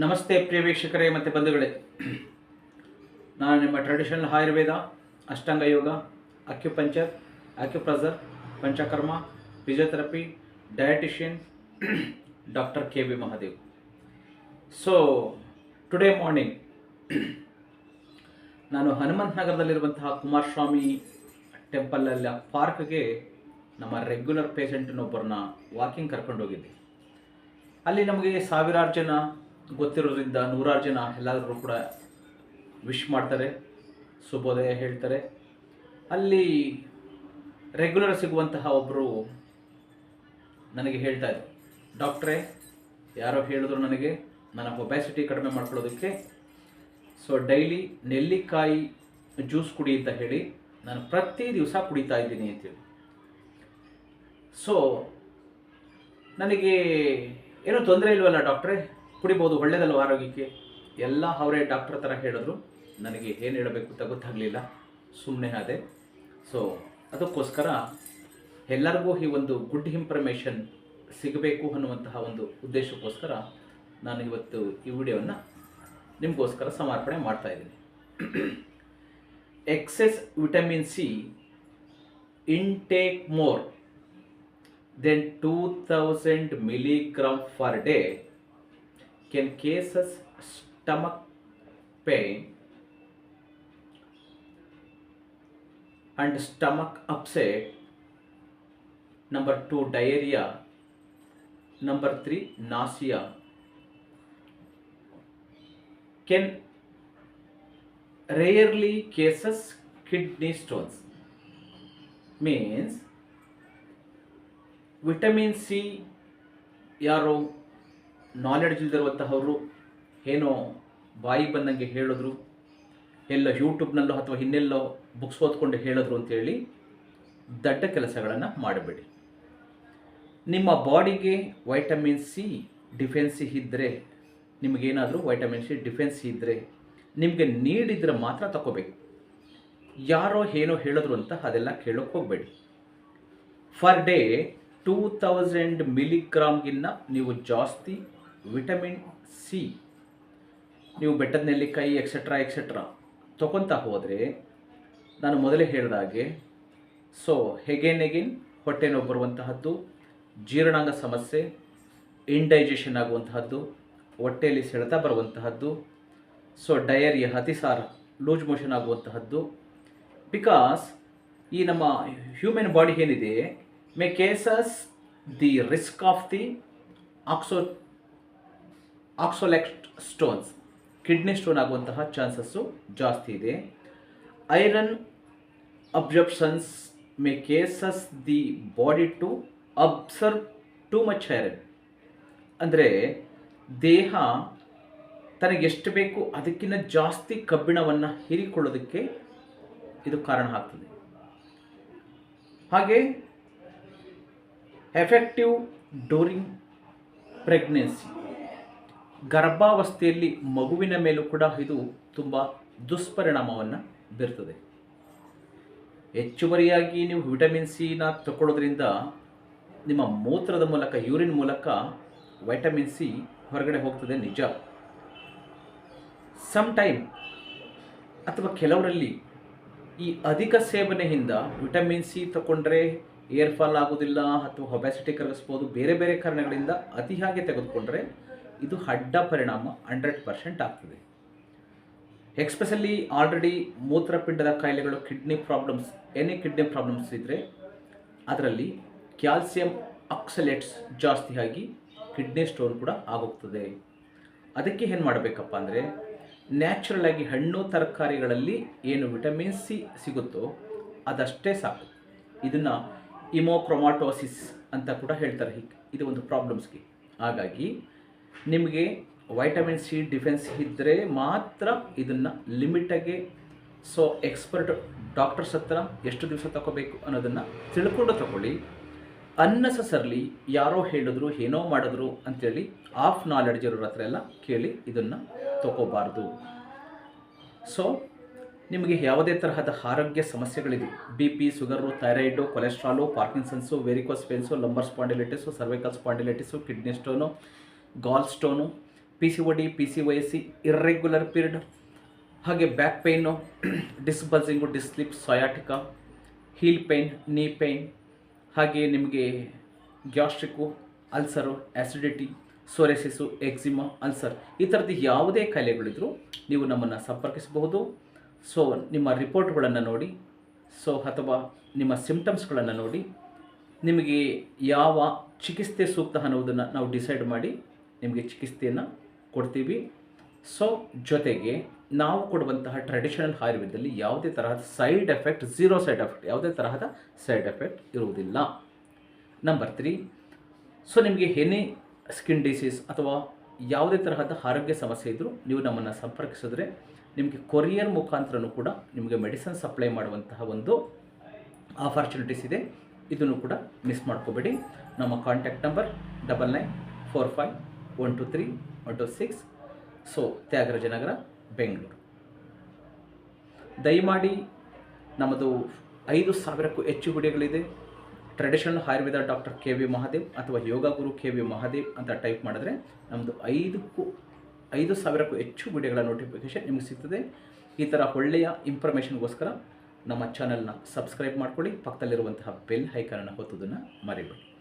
ನಮಸ್ತೆ ಪ್ರಿಯ ವೀಕ್ಷಕರೇ ಮತ್ತು ಬಂಧುಗಳೇ. ನಾನು ನಿಮ್ಮ traditional Ayurveda, Ashtanga yoga acupuncture acupressure panchakarma physiotherapy dietician doctor K V Mahadev. So today morning ನಾನು ಹನುಮಂತ ನಗರದಲ್ಲಿರುವಂತಹ ಕುಮಾರಸ್ವಾಮಿ ಟೆಂಪಲಲ್ಲಿ ಆ ಪಾರ್ಕ್ಗೆ ನಮ್ಮ ರೆಗ್ಯುಲರ್ ಪೇಷಂಟ್ನೊಬ್ಬರನ್ನ ವಾಕಿಂಗ್ ಕರ್ಕೊಂಡು ಹೋಗಿದ್ದೆ. ಅಲ್ಲಿ ನಮಗೆ ಸಾವಿರಾರು ಜನ ಗೊತ್ತಿರೋದ್ರಿಂದ ನೂರಾರು ಜನ ಎಲ್ಲಾದರೂ ಕೂಡ ವಿಶ್ ಮಾಡ್ತಾರೆ, ಶುಭೋದಯ ಹೇಳ್ತಾರೆ. ಅಲ್ಲಿ ರೆಗ್ಯುಲರ್ ಸಿಗುವಂತಹ ಒಬ್ಬರು ನನಗೆ ಹೇಳ್ತಾ ಇದ್ರು, ಡಾಕ್ಟ್ರೇ, ಯಾರೋ ಹೇಳಿದ್ರು ನನಗೆ, ನನ್ನ ಒಬ್ಯಾಸಿಟಿ ಕಡಿಮೆ ಮಾಡ್ಕೊಳ್ಳೋದಕ್ಕೆ. ಸೊ ಡೈಲಿ ನೆಲ್ಲಿಕಾಯಿ ಜ್ಯೂಸ್ ಕುಡಿ ಅಂತ ಹೇಳಿ ನಾನು ಪ್ರತಿ ದಿವಸ ಕುಡಿತಾ ಇದ್ದೀನಿ ಅಂತೇಳಿ ಸೊ ನನಗೆ ಏನೂ ತೊಂದರೆ ಇಲ್ವಲ್ಲ ಡಾಕ್ಟ್ರೇ? ಕುಡಿಬೋದು, ಒಳ್ಳೇದಲ್ವ ಆರೋಗ್ಯಕ್ಕೆ? ಎಲ್ಲ ಅವರೇ ಡಾಕ್ಟರ್ ಥರ ಹೇಳಿದ್ರು. ನನಗೆ ಏನು ಹೇಳಬೇಕು ಅಂತ ಗೊತ್ತಾಗಲಿಲ್ಲ. ಸುಮ್ಮನೆ ಅದೇ ಸೊ ಅದಕ್ಕೋಸ್ಕರ ಎಲ್ಲರಿಗೂ ಈ ಒಂದು ಗುಡ್ ಇನ್ಫಾರ್ಮೇಷನ್ ಸಿಗಬೇಕು ಅನ್ನುವಂತಹ ಒಂದು ಉದ್ದೇಶಕ್ಕೋಸ್ಕರ ನಾನು ಇವತ್ತು ಈ ವಿಡಿಯೋವನ್ನು ನಿಮಗೋಸ್ಕರ ಸಮರ್ಪಣೆ ಮಾಡ್ತಾ ಇದ್ದೀನಿ. Excess vitamin C intake then than 2000 milligram per day can causes stomach pain and stomach upset number 2 diarrhea number 3 nausea can rarely cases kidney stones means vitamin c या ನಾಲೆಡ್ಜ್ ಇಲ್ದಿರುವಂತಹವರು ಏನೋ ಬಾಯಿ ಬಂದಂಗೆ ಹೇಳಿದ್ರು, ಎಲ್ಲ ಯೂಟ್ಯೂಬ್ನಲ್ಲೋ ಅಥವಾ ಇನ್ನೆಲ್ಲೋ ಬುಕ್ಸ್ ಓದ್ಕೊಂಡು ಹೇಳಿದ್ರು ಅಂತೇಳಿ ದಡ್ಡ ಕೆಲಸಗಳನ್ನು ಮಾಡಬೇಡಿ. ನಿಮ್ಮ ಬಾಡಿಗೆ ವೈಟಮಿನ್ ಸಿ ಡಿಫೆನ್ಸಿ ಇದ್ದರೆ ನಿಮಗೇನಾದರೂ ವೈಟಮಿನ್ ಸಿ ಡಿಫೆನ್ಸಿ ಇದ್ದರೆ ನಿಮಗೆ ನೀಡಿದರೆ ಮಾತ್ರ ತಗೋಬೇಕು ಯಾರೋ ಏನೋ ಹೇಳಿದ್ರು ಅಂತ ಅದೆಲ್ಲ ಕೇಳೋಕೆ ಹೋಗಬೇಡಿ. ಫರ್ ಡೇ ಟೂ ತೌಸಂಡ್ ಮಿಲಿಗ್ರಾಮ್ಗಿನ್ನ ನೀವು ಜಾಸ್ತಿ ವಿಟಮಿನ್ ಸಿ. ನೀವು ಬೆಟ್ಟದ ನೆಲ್ಲಿಕಾಯಿ ಎಕ್ಸೆಟ್ರಾ ಎಕ್ಸೆಟ್ರಾ ತೊಗೊತಾ ಹೋದರೆ ನಾನು ಮೊದಲೇ ಹೇಳಿದಾಗೆ ಸೊ ಹೆಗೇನ್ ಹೊಟ್ಟೆ ನೋವು ಬರುವಂತಹದ್ದು, ಜೀರ್ಣಾಂಗ ಸಮಸ್ಯೆ ಇಂಡೈಜೆಷನ್ ಆಗುವಂತಹದ್ದು, ಹೊಟ್ಟೆಯಲ್ಲಿ ಸೆಳೆತ ಬರುವಂತಹದ್ದು ಸೊ ಡಯರಿಯ ಅತಿಸಾರ ಲೂಸ್ ಮೋಷನ್ ಆಗುವಂತಹದ್ದು. ಬಿಕಾಸ್ ಈ ನಮ್ಮ ಹ್ಯೂಮನ್ ಬಾಡಿ ಏನಿದೆ may causes the risk of the oxa oxalate stones kidney stone ಆಗುವಂತಹ ಚಾನ್ಸಸ್ಸು ಜಾಸ್ತಿ ಇದೆ. Iron absorptions may causes the body to absorb too much iron ಅಂದರೆ ದೇಹ ತನಗೆ ಎಷ್ಟು ಬೇಕು ಅದಕ್ಕಿಂತ ಜಾಸ್ತಿ ಕಬ್ಬಿಣವನ್ನು ಹೀರಿಕೊಳ್ಳೋದಕ್ಕೆ ಇದು ಕಾರಣ ಆಗ್ತದೆ. ಹಾಗೆ ಎಫೆಕ್ಟಿವ್ ಡ್ಯೂರಿಂಗ್ ಪ್ರೆಗ್ನೆನ್ಸಿ ಗರ್ಭಾವಸ್ಥೆಯಲ್ಲಿ ಮಗುವಿನ ಮೇಲೂ ಕೂಡ ಇದು ತುಂಬ ದುಷ್ಪರಿಣಾಮವನ್ನು ಬೀರ್ತದೆ. ಹೆಚ್ಚುವರಿಯಾಗಿ ನೀವು ವಿಟಮಿನ್ ಸಿನ ತಗೊಳ್ಳೋದ್ರಿಂದ ನಿಮ್ಮ ಮೂತ್ರದ ಮೂಲಕ, ಯೂರಿನ್ ಮೂಲಕ ವೈಟಮಿನ್ ಸಿ ಹೊರಗಡೆ ಹೋಗ್ತದೆ ನಿಜ. ಸಮ್ ಟೈಮ್ ಅಥವಾ ಕೆಲವರಲ್ಲಿ ಈ ಅಧಿಕ ಸೇವನೆಯಿಂದ ವಿಟಮಿನ್ ಸಿ ತಗೊಂಡ್ರೆ ಏರ್ಫಾಲ್ ಆಗೋದಿಲ್ಲ ಅಥವಾ ಒಬ್ಯಾಸಿಟಿ ಕರಗಿಸ್ಬೋದು, ಬೇರೆ ಬೇರೆ ಕಾರಣಗಳಿಂದ ಅತಿಯಾಗಿ ತೆಗೆದುಕೊಂಡ್ರೆ ಇದು ಅಡ್ಡ ಪರಿಣಾಮ ಹಂಡ್ರೆಡ್ ಪರ್ಸೆಂಟ್ ಆಗ್ತದೆ. ಎಕ್ಸ್ಪೆಷಲಿ ಆಲ್ರೆಡಿ ಮೂತ್ರಪಿಂಡದ ಕಾಯಿಲೆಗಳು kidney problems any kidney problems ಇದ್ದರೆ ಅದರಲ್ಲಿ ಕ್ಯಾಲ್ಸಿಯಂ ಆಕ್ಸಲೇಟ್ಸ್ ಜಾಸ್ತಿಯಾಗಿ ಕಿಡ್ನಿ ಸ್ಟೋನ್ ಕೂಡ ಆಗೋಗ್ತದೆ. ಅದಕ್ಕೆ ಏನು ಮಾಡಬೇಕಪ್ಪ ಅಂದರೆ ನ್ಯಾಚುರಲ್ ಆಗಿ ಹಣ್ಣು, ತರಕಾರಿಗಳಲ್ಲಿ ಏನು ವಿಟಮಿನ್ ಸಿ ಸಿಗುತ್ತೋ ಅದಷ್ಟೇ ಸಾಕು. ಇದನ್ನು ಇಮೋಕ್ರೊಮಾಟೋಸಿಸ್ ಅಂತ ಕೂಡ ಹೇಳ್ತಾರೆ ಹೀಗೆ. ಇದು ಒಂದು ಪ್ರಾಬ್ಲಮ್ಸ್ಗೆ ಹಾಗಾಗಿ ನಿಮಗೆ ವೈಟಮಿನ್ ಸಿ ಡಿಫೆನ್ಸ್ ಇದ್ದರೆ ಮಾತ್ರ ಇದನ್ನು ಲಿಮಿಟಾಗಿ ಸೊ ಎಕ್ಸ್ಪರ್ಟ್ ಡಾಕ್ಟರ್ಸ್ ಹತ್ರ ಎಷ್ಟು ದಿವಸ ತಗೋಬೇಕು ಅನ್ನೋದನ್ನು ತಿಳ್ಕೊಂಡು ತಗೊಳ್ಳಿ. ಅನ್ನೆಸಸರ್ಲಿ ಯಾರೋ ಹೇಳಿದ್ರು, ಏನೋ ಮಾಡಿದ್ರು ಅಂಥೇಳಿ ಆಫ್ ನಾಲೆಡ್ಜ್ ಇರೋರ ಹತ್ರ ಎಲ್ಲ ಕೇಳಿ ಇದನ್ನು ತಗೋಬಾರ್ದು ಸೊ ನಿಮಗೆ ಯಾವುದೇ ತರಹದ ಆರೋಗ್ಯ ಸಮಸ್ಯೆಗಳಿದೆ B P sugar thyroid cholesterol Parkinson's varicose pains lumbar spondylitis cervical spondylitis kidney stone gall stone P C O D P C Y C irregular period ಹಾಗೆ back pain disc bulging disc slip sciatica heel pain knee pain ಹಾಗೆ ನಿಮಗೆ gastric ulcer acidity psoriasis eczema ulcer ಈ ಥರದ್ದು ಯಾವುದೇ ಕಾಯಿಲೆಗಳಿದ್ರೂ ನೀವು ನಮ್ಮನ್ನು ಸಂಪರ್ಕಿಸಬಹುದು. So ನಿಮ್ಮ ರಿಪೋರ್ಟ್ಗಳನ್ನು ನೋಡಿ. ಸೊ ಅಥವಾ ನಿಮ್ಮ ಸಿಮ್ಟಮ್ಸ್ಗಳನ್ನು ನೋಡಿ. ನಿಮಗೆ ಯಾವ ಚಿಕಿತ್ಸೆ ಸೂಕ್ತ ಅನ್ನೋದನ್ನು ನಾವು ಡಿಸೈಡ್ ಮಾಡಿ. ನಿಮಗೆ ಚಿಕಿತ್ಸೆಯನ್ನು ಕೊಡ್ತೀವಿ. ಸೊ ಜೊತೆಗೆ ನಾವು ಕೊಡುವಂತಹ ಟ್ರೆಡಿಷನಲ್ ಆಯುರ್ವೇದದಲ್ಲಿ ಯಾವುದೇ ತರಹದ side effect zero side effect ಯಾವುದೇ ತರಹದ ಸೈಡ್ ಎಫೆಕ್ಟ್ ಇರುವುದಿಲ್ಲ. ನಂಬರ್ ತ್ರೀ ಸೊ ನಿಮಗೆ ಎನಿ ಸ್ಕಿನ್ ಡಿಸೀಸ್ ಅಥವಾ ಯಾವುದೇ ತರಹದ ಆರೋಗ್ಯ ಸಮಸ್ಯೆ ಇದ್ದರೂ ನೀವು ನಮ್ಮನ್ನು ಸಂಪರ್ಕಿಸಿದ್ರೆ ನಿಮಗೆ ಕೊರಿಯರ್ ಮುಖಾಂತರನೂ ಕೂಡ ನಿಮಗೆ ಮೆಡಿಸನ್ ಸಪ್ಲೈ ಮಾಡುವಂತಹ ಒಂದು ಆಪರ್ಚುನಿಟೀಸ್ ಇದೆ. ಇದನ್ನು ಕೂಡ ಮಿಸ್ ಮಾಡ್ಕೋಬೇಡಿ. ನಮ್ಮ contact number double nine four five one, two, three, one, two, six. So Thyagarajanagar Bengaluru. ದಯಮಾಡಿ ನಮ್ಮದು ಐದು ಸಾವಿರಕ್ಕೂ ಹೆಚ್ಚು ವಿಡಿಯೋಗಳಿದೆ traditional Ayurveda doctor K V Mahadev ಅಥವಾ ಯೋಗ ಗುರು ಕೆ ವಿ ಮಹಾದೇವ್ ಅಂತ ಟೈಪ್ ಮಾಡಿದ್ರೆ ನಮ್ಮದು ಐದಕ್ಕೂ, ಐದು ಸಾವಿರಕ್ಕೂ ಹೆಚ್ಚು ವಿಡಿಯೋಗಳ ನೋಟಿಫಿಕೇಷನ್ ನಿಮಗೆ ಸಿಗ್ತದೆ. ಈ ಥರ ಒಳ್ಳೆಯ ಇನ್ಫಾರ್ಮೇಷನ್ಗೋಸ್ಕರ ನಮ್ಮ ಚಾನಲ್ನ ಸಬ್ಸ್ಕ್ರೈಬ್ ಮಾಡ್ಕೊಳ್ಳಿ. ಪಕ್ಕದಲ್ಲಿರುವಂತಹ ಬೆಲ್ ಹೈಕಾನನ್ನು ಹೊತ್ತುದನ್ನು ಮರಿಬೇಡಿ.